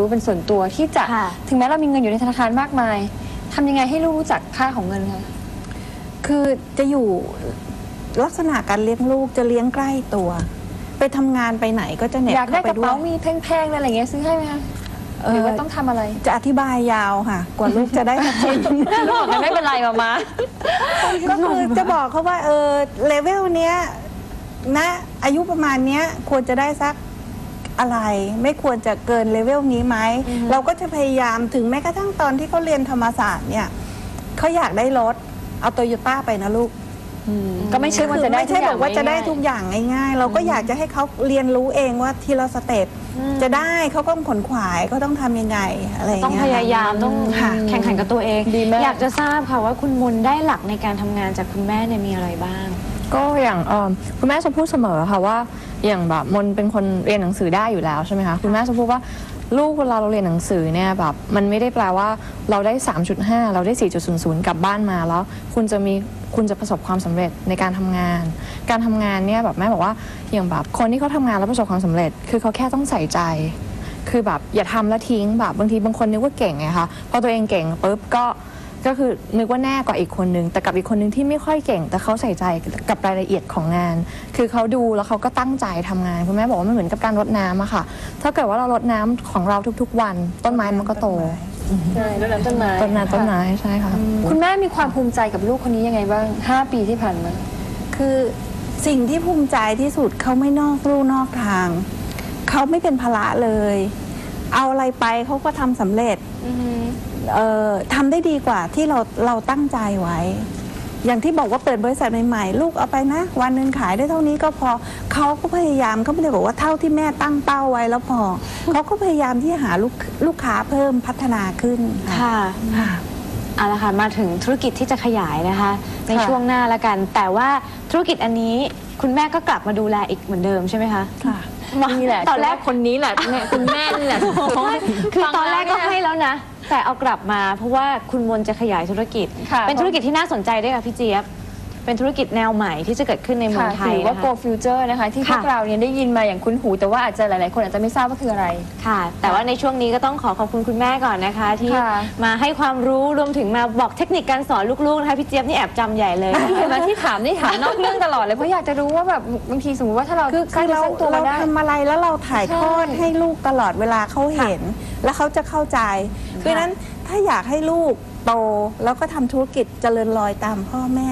รู้เป็นส่วนตัวที่จะค่ะ ถึงแม้เรามีเงินอยู่ในธนาคารมากมายทำยังไงให้ลูกรู้จักค่าของเงินคะคือจะอยู่ลักษณะการเลี้ยงลูกจะเลี้ยงใกล้ตัว ไปทำงานไปไหนก็จะเหน็บอยากได้เข้ากไประด้วเป๋ายมีแพงๆอะไรอย่างเงี้ยซื้อให้ไหมคะเอ่อหรือว่าต้องทำอะไรจะอธิบายยาวค่ะ กว่าลูกจะได้ทัชินลูกบอกงั้นไม่เป็นไรมามา ก็คือจะบอกเขาว่าเออเลเวลเนี้ยนะอายุประมาณเนี้ยควรจะได้สัก อะไร ไม่ควรจะเกินเลเวลนี้ไหมเราก็จะพยายามถึงแม้กระทั่งตอนที่เขาเรียนธรรมศาสตร์เนี่ยเขาอยากได้รถเอาโตโยต้าไปนะลูกก็ไม่ใช่ว่าจะได้ไม่ใช่บอกว่าจะได้ทุกอย่างง่ายๆ เราก็อยากจะให้เขาเรียนรู้เองว่าทีละสเต็ปจะได้เขาก็ขนขวายเขาต้องทำยังไงอะไรอย่างต้องเงี้ยพยายามต้องค่ะแข่งขันกับตัวเองดีมากอยากจะทราบค่ะว่าคุณมนได้หลักในการทำงานจากคุณแม่เนี่ยมีอะไรบ้าง ก็อย่างเอิ่มคุณแม่จะพูดเสมอค่ะว่าอย่างแบบมนเป็นคนเรียนหนังสือได้อยู่แล้วใช่ไหมคะคุณแม่จะพูดว่าลูกเวลาเราเรียนหนังสือเนี่ยแบบมันไม่ได้แปลว่าเราได้ 3.5 เราได้ 4.00 กลับบ้านมาแล้ว คุณจะมีคุณจะประสบความสำเร็จในการทำงาน การทำงานเนี่ยแบบแม่บอกว่าอย่างแบบคนที่เขาทำงานแล้วประสบความสำเร็จ คือเขาแค่ต้องใส่ใจ คือแบบอย่าทำแล้วทิ้งแบบบางทีบางคนนึกว่าเก่งไงคะพอตัวเองเก่งปุ๊บก็ ก็คือนึกว่าแน่กว่าอีกคนนึง แต่กับอีกคนนึงที่ไม่ค่อยเก่ง แต่เขาใส่ใจกับรายละเอียดของงาน คือเขาดูแล้วเขาก็ตั้งใจทำงาน คุณแม่บอกว่ามันเหมือนกับการรดน้ำอะค่ะ ถ้าเกิดว่าเรารดน้ำของเราทุกๆ วัน ต้นไม้มันก็โตใช่ต้นน้ำต้นไม้ต้นน้ำต้นไม้ใช่ค่ะคุณแม่มีความภูมิใจกับลูกคนนี้ยังไงบ้าง 5 ปีที่ผ่านมาคือสิ่งที่ภูมิใจที่สุดเขาไม่นอกลู่นอกทาง เขาไม่เป็นภาระเลย เอาอะไรไปเขาก็ทำสำเร็จเอ่อทำได้ดีกว่าที่เราเราตั้งใจไว้ อย่างที่บอกว่าเปิดบริษัทใหม่ๆ ลูกเอาไปนะ วันหนึ่งขายได้เท่านี้ก็พอเขาก็พยายามเขาไม่ได้บอกว่าเท่าที่แม่ตั้งเป้าไว้แล้วพอเขาก็พยายามที่จะหาลูกลูกค้าเพิ่มพัฒนาขึ้นค่ะค่ะเอาละค่ะมาถึงธุรกิจที่จะขยายนะคะ ในค่ะช่วงหน้าละกัน แต่ว่าธุรกิจอันนี้คุณแม่ก็กลับมาดูแลอีกเหมือนเดิมใช่ไหมคะค่ะ นี่แหละตอนแรกคนนี้แหละแม่คุณแม่นี่แหละคือตอนแรกก็ฟังล้วให้เนี่ยแล้วนะ แต่เอากลับมาเพราะว่าคุณมนจะขยายธุรกิจค่ะเป็นธุรกิจที่น่าสนใจด้วยค่ะพี่เจี๊ยบ เป็นธุรกิจแนวใหม่ที่จะเกิดขึ้นในเมืองไทหยรือว่า นะคะ Go Future นะคะ ที่พวกค่ะ เราเนี่ยได้ยินมาอย่างคุ้นหู แต่ว่าอาจจะหลาย ๆ คนอาจจะไม่ทราบว่าคืออะไร ค่ะ แต่ว่าในช่วงนี้ก็ต้องขอขอบคุณคุณแม่ก่อนนะคะ ที่ค่ะมาให้ความรู้รวมถึงมาบอกเทคนิคการสอนลูกๆนะคะพี่เจี๊ยบนี่แอบจำใหญ่เลยนะคะเห็นไหมที่ถามนี่ถามนอกเรื่องตลอดเลยเพราะอยากจะรู้ว่าแบบบางทีสมมติว่าถ้าเราคือคือเราสร้างตัวเรามาได้ ทำอะไรแล้วเราถ่ายทอดใช่ให้ลูกตลอดเวลาเขาเห็น แล้วเขาจะเข้าใจ เพราะฉะนั้นถ้าอยากให้ลูก โตแล้วก็ทำธุรกิจเจริญรอยตามพ่อแม่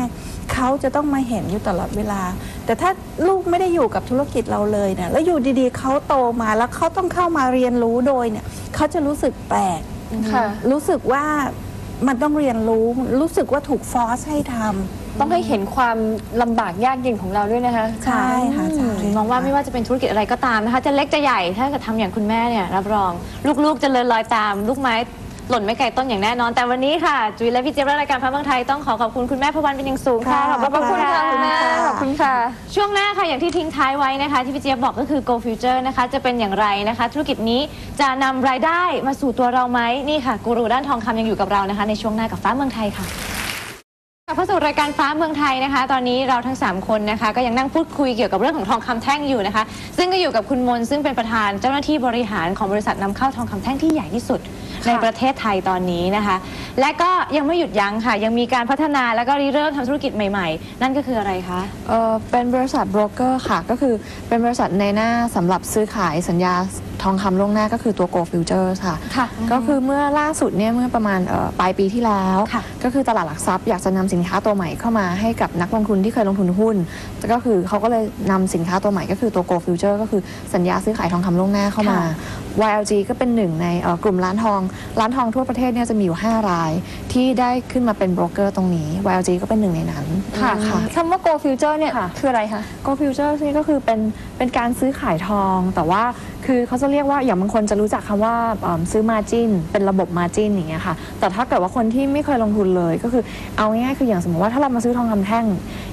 เขาจะต้องมาเห็นอยู่ตลอดเวลา แต่ถ้าลูกไม่ได้อยู่กับธุรกิจเราเลยเนี่ยแล้วอยู่ดีๆเขาโตมาแล้วเขาต้องเข้ามาเรียนรู้โดยเนี่ยเขาจะรู้สึกแปลกค่ะรู้สึกว่ามันต้องเรียนรู้รู้สึกว่าถูกฟอร์สให้ทำ ต้องให้เห็นความลำบากยากเย็นของเราด้วยนะคะใช่ค่ะใช่มองว่าไม่ว่าจะเป็นธุรกิจอะไรก็ตามนะคะ จะเล็กจะใหญ่ถ้าเกิดทำอย่างคุณแม่เนี่ยรับรอง ลูกๆเจะเริญรอยตาม ลูกไม้ หล่นไม่ไกลต้นอย่างแน่นอน แต่วันนี้ค่ะ จุยและพี่เจี๊ยบและรายการพระเมืองไทยต้องขอขอบคุณคุณแม่พวันเป็นอย่างสูงค่ะค่ะ ขอบพระคุณค่ะคุณแม่ขอบคุณค่ะ ช่วงหน้าค่ะอย่างที่ทิ้งท้ายไว้นะคะ ที่พี่เจี๊ยบบอกก็คือ Go Future นะคะ จะเป็นอย่างไรนะคะ ธุรกิจนี้จะนำรายได้มาสู่ตัวเราไหมนี่ค่ะกูรูด้านทองคำยังอยู่กับเรานะคะ ในช่วงหน้ากับฟ้าเมืองไทยค่ะ กลับเข้าสู่รายการฟ้าเมืองไทยนะคะ ตอนนี้เราทั้ง 3 คนนะคะ ก็ยังนั่งพูดคุยเกี่ยวกับเรื่องของทองคำแท่งอยู่นะคะ ซึ่งก็อยู่กับคุณมนต์ซึ่งเป็นประธานเจ้าหน้าที่บริหารของบริษัทนำเข้าทองคำแท่งที่ใหญ่ที่สุด ในประเทศไทยตอนนี้นะคะ และก็ยังไม่หยุดยั้งค่ะ ยังมีการพัฒนาแล้วก็ริเริ่มทำธุรกิจใหม่ๆ นั่นก็คืออะไรคะ เอ่อเป็นบริษัทโบรกเกอร์ค่ะ ก็คือเป็นบริษัทในหน้าสำหรับซื้อขายสัญญา ทองคำล่วงหน้าก็คือตัว Go Futures ค่ะ ค่ะ ก็คือเมื่อล่าสุดเนี่ยเมื่อประมาณเอ่อปลายปีที่แล้ว ค่ะ ก็คือตลาดหลักทรัพย์อยากจะนำสินค้าตัวใหม่เข้ามาให้กับนักลงทุนที่เคยลงทุนหุ้น ก็คือเขาก็เลยนำสินค้าตัวใหม่ก็คือตัว Go Future ก็คือสัญญาซื้อขายทองคำล่วงหน้าเข้ามา YLG ก็เป็นหนึ่งในเอ่อกลุ่มร้านทอง ร้านทองทั่วประเทศเนี่ยจะมีอยู่ 5 ราย ที่ได้ขึ้นมาเป็นโบรกเกอร์ตรงนี้ YLG ก็เป็นหนึ่งในนั้นค่ะค่ะคำว่า Go Future เนี่ย ค่ะ คืออะไรคะ Go Future นี่ก็คือเป็นเป็นการซื้อขายทอง แต่ว่า คือเขาจะเรียกว่าอย่างบางคนจะรู้จักคำว่าเอิ่มซื้อ margin เป็นระบบ margin อย่างเงี้ยค่ะ แต่ถ้าเกิดว่าคนที่ไม่เคยลงทุนเลยก็คือเอาง่ายๆคืออย่างสมมติว่าถ้าเรามาซื้อทองคำแท่ง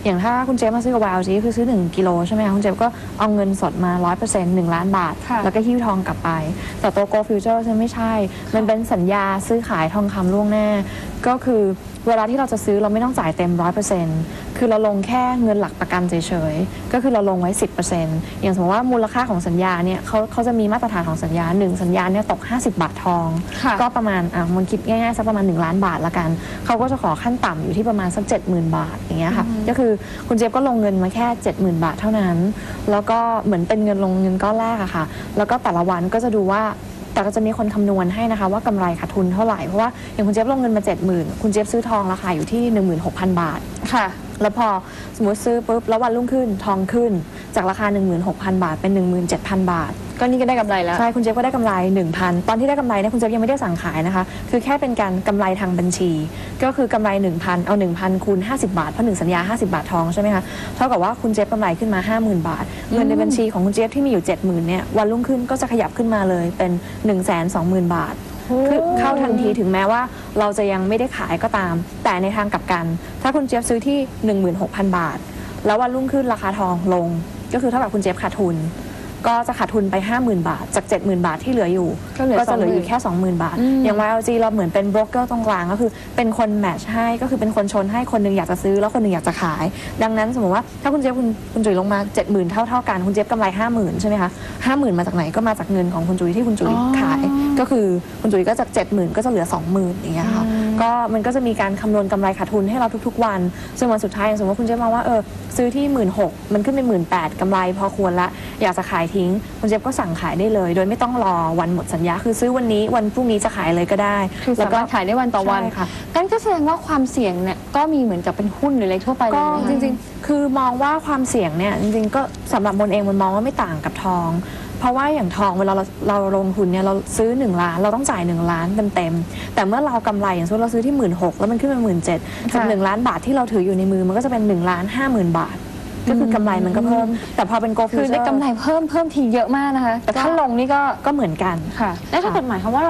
อย่างถ้าคุณเจฟมาซื้อกับ YLG คือซื้อ 1กิโลใช่ไหมคะคุณเจฟก็เอาเงินสดมา 100% 1 ล้านบาทค่ะแล้วก็หิ้วทองกลับไป แต่ตัว Go Future จะไม่ใช่ มันเป็นสัญญาซื้อขายทองคำล่วงหน้าก็คือ เวลาที่เราจะซื้อเราไม่ต้องจ่ายเต็ม 100%เคือเราลงแค่เงินหลักประกันเฉยๆ ก็คือเราลงไว้ 10%อย่างสมมติว่ามูลค่าของสัญญาเนี่ยเขาเขาจะมีมาตรฐานของสัญญา 1 สัญญาเนี่ยตก 50 บาททองค่ะก็ประมาณอะมันคิดง่ายๆสักประมาณ 1 ล้านบาทละกัน เขาก็จะขอขั้นต่ำอยู่ที่ประมาณสัก 70,000 บาทอย่างเงี้ยค่ะก็คือคุณเจี๊ยบก็ลงเงินมาแค่ 70,000 บาทเท่านั้น แล้วก็เหมือนเป็นเงินลงเงินก้อนแรกอะค่ะ แล้วก็แต่ละวันก็จะดูว่า แต่ก็จะมีคนคำนวณให้นะคะว่ากำไรขาดทุนเท่าไหร่ เพราะว่าอย่างคุณเจี๊ยบลงเงินมา 70,000 คุณเจี๊ยบซื้อทองราคาอยู่ที่ 16,000 บาท ค่ะ แล้วพอสมมติซื้อปุ๊บแล้ววันรุ่งขึ้นทองขึ้นจากราคา 16,000 บาทเป็น 17,000 บาท ก็นี่ก็ได้กำไรแล้ว ใช่คุณเจี๊ยบก็ได้กำไร 1,000 ตอนที่ได้กำไรเนี่ยคุณเจี๊ยบยังไม่ได้สั่งขายนะคะ คือแค่เป็นการกำไรทางบัญชี ก็คือกำไร 1,000 เอา 1,000คูณ50 บาท เพราะหนึ่งสัญญา 50 บาททองใช่ไหมคะ เท่ากับว่าคุณเจี๊ยบกำไรขึ้นมา 50,000 บาท เงินในบัญชีของคุณเจี๊ยบที่มีอยู่ 70,000เนี่ยวันรุ่งขึ้นก็จะขยับขึ้นมาเลยเป็น 120,000 บาท คือเข้าทันทีถึงแม้ว่าเราจะยังไม่ได้ขายก็ตาม แต่ในทางกลับกัน ถ้าคุณเจี๊ยบซื้อที่ 16,000 บาท แล้ววันรุ่งขึ้นราคาทองลง ก็คือเท่ากับคุณเจี๊ยบขาดทุน ก็จะขาดทุนไป 50,000 บาท จาก 70,000 บาทที่เหลืออยู่ ก็เหลือจะเหลืออยู่20,000แค่ 20,000 บาท อืม อย่าง YLG เราเหมือนเป็นโบรกเกอร์ตรงกลางก็คือเป็นคนแมทช์ให้ก็คือเป็นคนชนให้คนหนึงอยากจะซื้อแล้วคนหนึงอยากจะขาย ดังนั้นสมมติว่าถ้าคุณเจี๊ยบคุณคุณจุ๋ยลงมา 70,000 เท่าเท่าๆกันคุณเจี๊ยบกำไร 50,000 ใช่ไหมคะ50,000 มาจากไหนก็มาจากเงินของคุณจุ๋ยที่คุณจุ๋ยอ๋อขาย ก็คือคุณจุ๋ยก็จาก 70,000 ก็จะเหลือ 20,000อย่างเงี้ยค่ะ ก็มันก็จะมีการคำนวณกำไรขาดทุนให้เราทุก ๆ วันซึ่งวันสุดท้ายอย่างสมมติว่าคุณเจ๊ยบมองว่าเออซื้อที่ 1 6ื่นมันขึ้นเป็นหมื่นแปดกำไรพอควรละอยากจะขายทิ้ง คุณเจ๊ยบก็สั่งขายได้เลย โดยไม่ต้องรอวันหมดสัญญา คือซื้อวันนี้วันพรุ่งนี้จะขายเลยก็ได้คือแล้สาวมารถขายได้วันต่อวันใช่ค่ะงั้นก็แสดงว่าความเสี่ยงเนี่ยก็มีเหมือนกับเป็นหุ้นหรืออะไรทั่วไปเลยก็ไหมคะจริงๆ คือมองว่าความเสี่ยงเนี่ยจริงๆ ก็สำหรับมนเองมันมองว่าไม่ต่างกับทองเพ ราะว่าอย่างทองเวลาเราเราลงทุนเนี่ยเราซื้อ 1 ล้านเราต้องจ่าย 1 ล้านเต็มๆแต่เมื่อเรากำไรอย่างเช่นเราซื้อที่1 6ื่นแล้วมันขึ้นเป็นหมื่นเจ็ดจากหนึ่งล้านบาทที่เราถืออยู่ในมือมันก็จะเป็น1ล้านห้าหมื่นบาท ก็คือกำไรมันก็เพิ่ม แต่พอเป็นโกลฟิวคือได้กำไรเพิ่มเพิ่มทีเยอะมากนะคะ แต่ถ้าลงนี่ก็ก็เหมือนกันค่ะแล้วถ้าเกิดหมายความว่า